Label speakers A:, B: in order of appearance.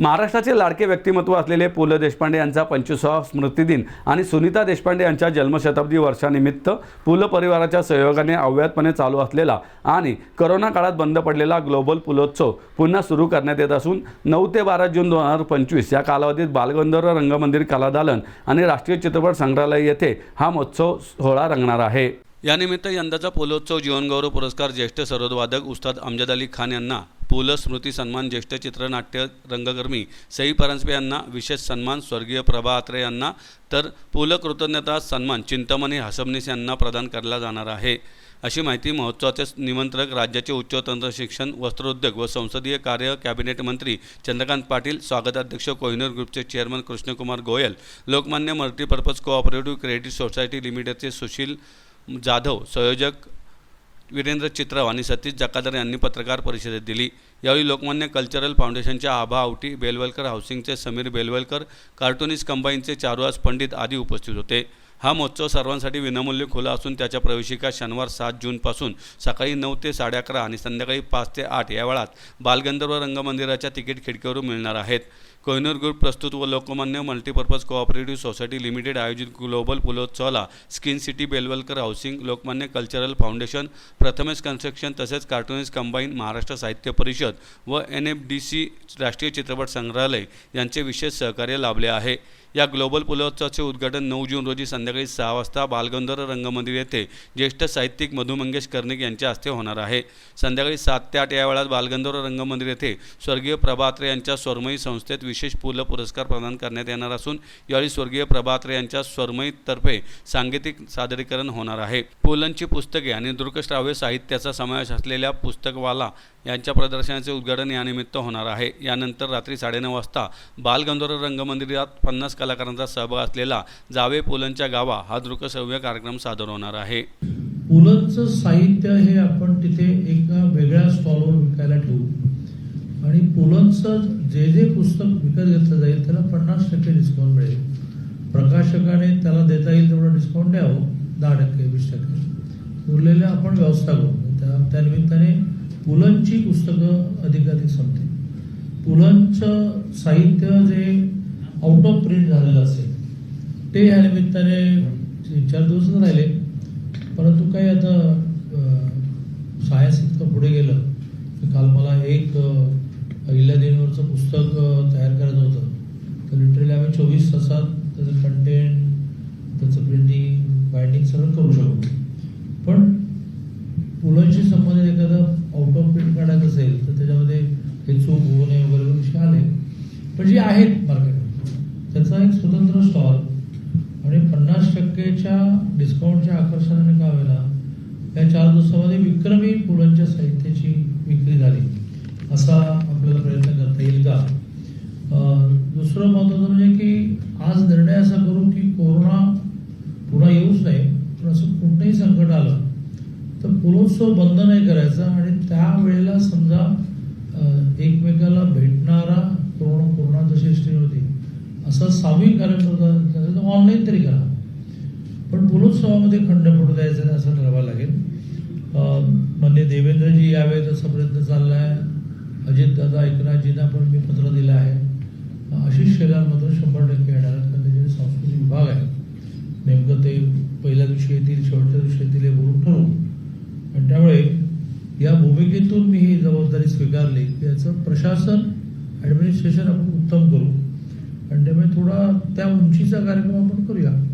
A: महाराष्ट्राचे लाडके व्यक्तिमत्व असलेले पु ल देशपांडे यांचा पंचवीसावा स्मृतिदिन आणि सुनीता देशपांडे यांच्या जन्मशताब्दी वर्षानिमित्त पु ल परिवाराच्या सहयोगाने अव्याहतपणे चालू असलेला आणि करोना काळात बंद पडलेला ग्लोबल पुलोत्सव पुन्हा सुरू करण्यात येत असून नऊ ते बारा जून दोन हजार पंचवीस या कालावधीत बालगंधर्व रंगमंदिर कलादालन आणि राष्ट्रीय चित्रपट संग्रहालय येथे हा महोत्सव सोहळा रंगणार आहे. यानिमित्त यंदाचा पोलोत्सव जीवनगौरव पुरस्कार ज्येष्ठ सरोदवादक उस्ताद अमजद अली खान यांना पु ल स्मृती सन्मान ज्येष्ठ चित्रनाट्य रंगकर्मी सई परांजपे यांना विशेष सन्मान स्वर्गीय प्रभा आत्रे यांना तर पु ल कृतज्ञता सन्मान चिंतामणी हसमनीस यांना प्रदान करला जाणार आहे. अशी माहिती महोत्सवाचे निमंत्रक राज्याचे उच्च तंत्र शिक्षण वस्त्रोद्योग व संसदीय कार्य कॅबिनेट मंत्री चंद्रकांत पाटील स्वागताध्यक्ष कोहिनूर ग्रुपचे chairman Krishnakumar Goyal Lokmanya multipurpose cooperative credit society लिमिटेडचे सुशील जाधव संयोजक वीरेंद्र चित्रव आणि सतीश जकादर यांनी पत्रकार परिषदेत दिली. यावेळी लोकमान्य कल्चरल फाउंडेशनच्या आभा आवटी बेलवलकर हाऊसिंगचे समीर बेलवलकर कार्टुनिस्ट कंबाईनचे चारुहास पंडित आदी उपस्थित होते. हा महोत्सव सर्वांसाठी विनामूल्य खुला असून त्याच्या प्रवेशिका शनिवार सात जूनपासून सकाळी नऊ ते साडे अकरा आणि संध्याकाळी पाच ते आठ या वेळात बालगंधर्व रंगमंदिराच्या तिकीट खिडकीवरून मिळणार आहेत. कोहिनूर ग्रुप प्रस्तुत व Lokmanya multipurpose cooperative society limited आयोजित global पुलोत्सवाला skin city Belwalkar housing Lokmanya cultural foundation Prathamesh construction तसेच कार्टुनिस्ट कंबाईन महाराष्ट्र साहित्य परिषद व एन एफ डी सी राष्ट्रीय चित्रपट संग्रहालय यांचे विशेष सहकार्य लाभले आहे. या ग्लोबल पुलोत्सवाचे उद्घाटन नऊ जून रोजी संध्याकाळी सहा वाजता बालगंधर्व रंगमंदिर येथे ज्येष्ठ साहित्यिक मधु मंगेश कर्णिक यांच्या हस्ते होणार आहे. संध्याकाळी सात ते आठ या वेळात बालगंधर्व रंगमंदिर येथे स्वर्गीय प्रभात्रे यांच्या स्वरमयी संस्थेत विशेष पुल पुरस्कार प्रदान करण्यात येणार असून यावेळी स्वर्गीय प्रभात्रे यांच्या स्वरमयीतर्फे सांगीतिक सादरीकरण होणार आहे. पुलंची पुस्तके आणि दृकश्राव्य साहित्याचा समावेश असलेल्या पुस्तकवाला यांच्या प्रदर्शनाचे उद्घाटन यानिमित्त होणार आहे. यानंतर रात्री साडेनऊ वाजता बालगंधर्व रंगमंदिरात पन्नास कलाकारांचा सहभाग असलेला जावे पुलंच्या गावा हा दृकश्रव्य कार्यक्रम सादर होणार आहे.
B: पुलंचं साहित्य हे आपण तिथे एका वेगळ्या स्टॉलवर विकायला ठेवू. आणि पुलंचं जे जे पुस्तक विकत घेतलं जाईल त्याला पन्नास टक्के डिस्काउंट मिळेल. प्रकाशकाने त्याला देता येईल तेवढं डिस्काउंट द्यावं दहा टक्के वीस टक्के. उरलेलं आपण व्यवस्था करू. त्या त्यानिमित्ताने पुलंची पुस्तकं अधिकाधिक संपतील. पुलंचं साहित्य जे आउट ऑफ प्रिंट झालेलं असेल. ते या निमित्ताने तीन चार दिवसच राहिले परंतु काही आता सायन्स इतकं पुढे गेलं की काल मला एक अहिल्यादेवीवरचं पुस्तक तयार करायचं होतं. तर लिटरली आम्ही चोवीस तासात त्याचं कंटेंट त्याचं प्रिंटिंग बाइंडिंग सगळं करू शकतो पण पुलांशी संबंधित एखादं आउट ऑफ प्रिंट काढायचं असेल तर त्याच्यामध्ये हे चूक होऊ नये वगैरे विषय आले. पण जे आहेत मार्केट त्याचा एक स्वतंत्र स्टॉल आणि पन्नास टक्केच्या डिस्काउंटच्या आकर्षणाने का व्हायला या चार दिवसामध्ये विक्रमी पुलांच्या साहित्याची विक्री झाली. असा आपल्याला प्रयत्न करता येईल का? दुसरं महत्वाचं म्हणजे की आज निर्णय असा करू की कोरोना पुन्हा येऊच नाही पण असं कोणतंही संकट आलं तर पुलोत्सव बंद नाही करायचा आणि त्यावेळेला समजा एकमेकाला भेटणारा कोरोना कोरोना जशी हिस्ट्री होती. असं सामूहिक कार्यक्रम ऑनलाईन तरी करा. पण पुलोत्सवामध्ये खंड पडू द्यायचं नाही असं ठरवावं लागेल. म्हणजे देवेंद्रजी यावेळेस असा प्रयत्न चालला आहे अजितदादा एकनाथजींना पण मी पत्र दिलं आहे. अं, आशिष मात्र शंभर टक्के येणार आहेत कारण त्याचे सांस्कृतिक विभाग आहे. नेमकं ते पहिल्या दिवशी येतील शेवटच्या दिवशी येतील हे बोलून ठरवू. आणि त्यामुळे या भूमिकेतून मी ही जबाबदारी स्वीकारली की याचं प्रशासन ॲडमिनिस्ट्रेशन आपण उत्तम करू. आणि त्यामुळे थोडा त्या उंचीचा कार्यक्रम आपण करूया.